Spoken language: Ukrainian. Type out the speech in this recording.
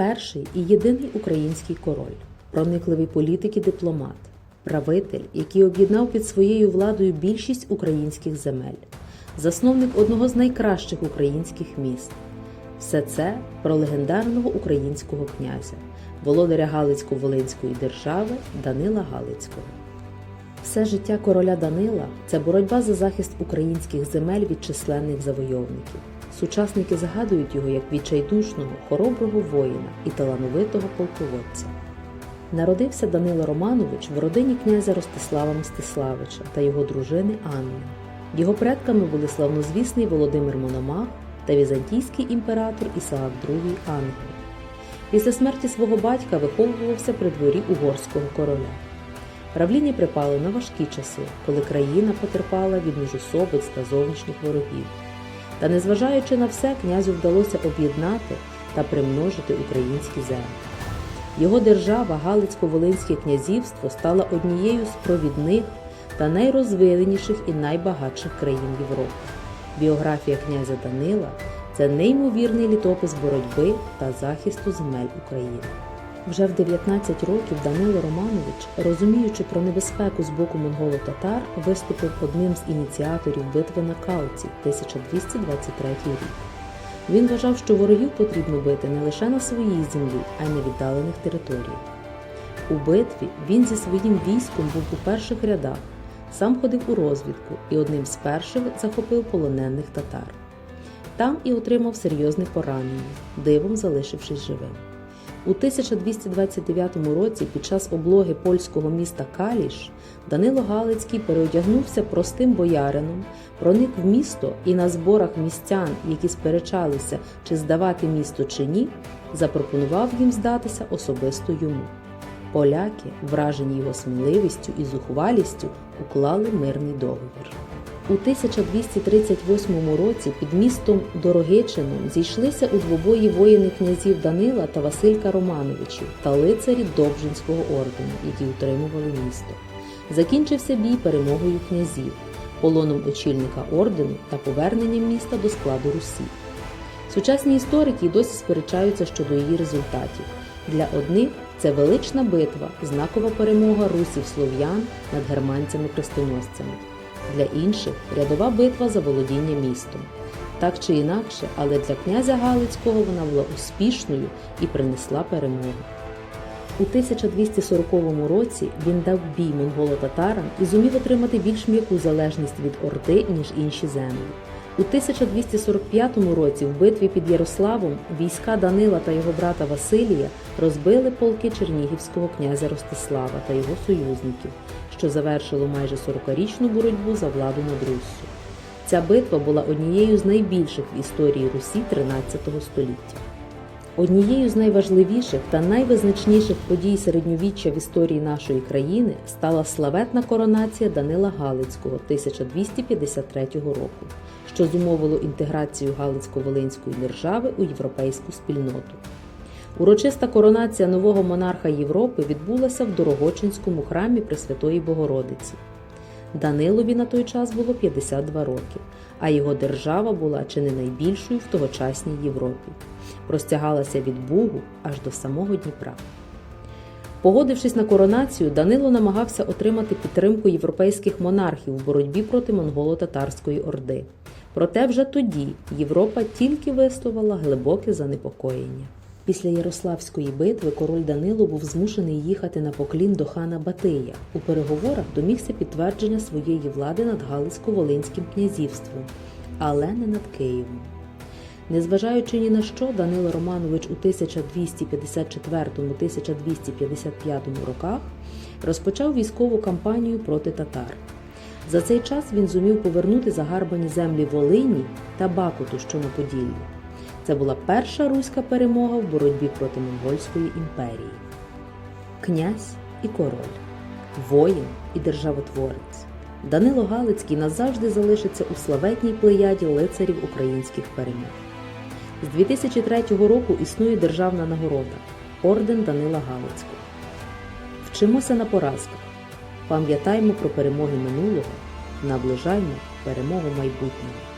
Перший і єдиний український король, проникливий політик і дипломат, правитель, який об'єднав під своєю владою більшість українських земель, засновник одного з найкращих українських міст. Все це про легендарного українського князя, володаря Галицько-Волинської держави Данила Галицького. Все життя короля Данила це боротьба за захист українських земель від численних завойовників. Сучасники згадують його як відчайдушного, хороброго воїна і талановитого полководця. Народився Данило Романович в родині князя Ростислава Мстиславича та його дружини Анни. Його предками були славнозвісний Володимир Мономах та візантійський імператор Ісаак II Ангел. Після смерті свого батька виховувався при дворі угорського короля. Правління припало на важкі часи, коли країна потерпала від міжусобиць та зовнішніх ворогів. Та незважаючи на все, князю вдалося об'єднати та примножити українські землі. Його держава, Галицько-Волинське князівство, стала однією з провідних та найрозвиненіших і найбагатших країн Європи. Біографія князя Данила це неймовірний літопис боротьби та захисту земель України. Вже в 19 років Данило Романович, розуміючи про небезпеку з боку монголо-татар, виступив одним з ініціаторів битви на Калці 1223 рік. Він вважав, що ворогів потрібно бити не лише на своїй землі, а й на віддалених територіях. У битві він зі своїм військом був у перших рядах, сам ходив у розвідку і одним з перших захопив полонених татар. Там і отримав серйозне поранення, дивом залишившись живим. У 1229 році, під час облоги польського міста Каліш, Данило Галицький переодягнувся простим боярином, проник в місто і на зборах містян, які сперечалися, чи здавати місто чи ні, запропонував їм здатися особисто йому. Поляки, вражені його сміливістю і зухвалістю, уклали мирний договір. У 1238 році під містом Дорогичином зійшлися у двобої воїни князів Данила та Василька Романовичів та лицарі Добжинського ордену, які утримували місто. Закінчився бій перемогою князів, полоном очільника ордену та поверненням міста до складу Русі. Сучасні історики досі сперечаються щодо її результатів. Для одних це велична битва, знакова перемога русів слов'ян над германцями-крестоносцями для інших рядова битва за володіння містом. Так чи інакше, але для князя Галицького вона була успішною і принесла перемогу. У 1240 році він дав бій монголо-татарам і зумів отримати більш м'яку залежність від Орди, ніж інші землі. У 1245 році в битві під Ярославом війська Данила та його брата Василія розбили полки чернігівського князя Ростислава та його союзників, що завершило майже 40-річну боротьбу за владу над Руссю. Ця битва була однією з найбільших в історії Русі 13 століття. Однією з найважливіших та найвизначніших подій середньовіччя в історії нашої країни стала славетна коронація Данила Галицького 1253 року, що зумовило інтеграцію Галицько-Волинської держави у європейську спільноту. Урочиста коронація нового монарха Європи відбулася в Дорогочинському храмі Пресвятої Богородиці. Данилові на той час було 52 роки, а його держава була чи не найбільшою в тогочасній Європі. Простягалася від Бугу аж до самого Дніпра. Погодившись на коронацію, Данило намагався отримати підтримку європейських монархів у боротьбі проти монголо-татарської орди. Проте вже тоді Європа тільки висловила глибоке занепокоєння. Після Ярославської битви король Данило був змушений їхати на поклін до хана Батия. У переговорах домігся підтвердження своєї влади над Галицько-Волинським князівством, але не над Києвом. Незважаючи ні на що, Данило Романович у 1254-1255 роках розпочав військову кампанію проти татар. За цей час він зумів повернути загарбані землі Волині та Бакуту, що на Поділлі. Це була перша руська перемога в боротьбі проти Монгольської імперії. Князь і король, воїн і державотворець. Данило Галицький назавжди залишиться у славетній плеяді лицарів українських перемог. З 2003 року існує державна нагорода Орден Данила Галицького. Вчимося на поразках, пам'ятаймо про перемоги минулого, наближаймо перемогу майбутнього.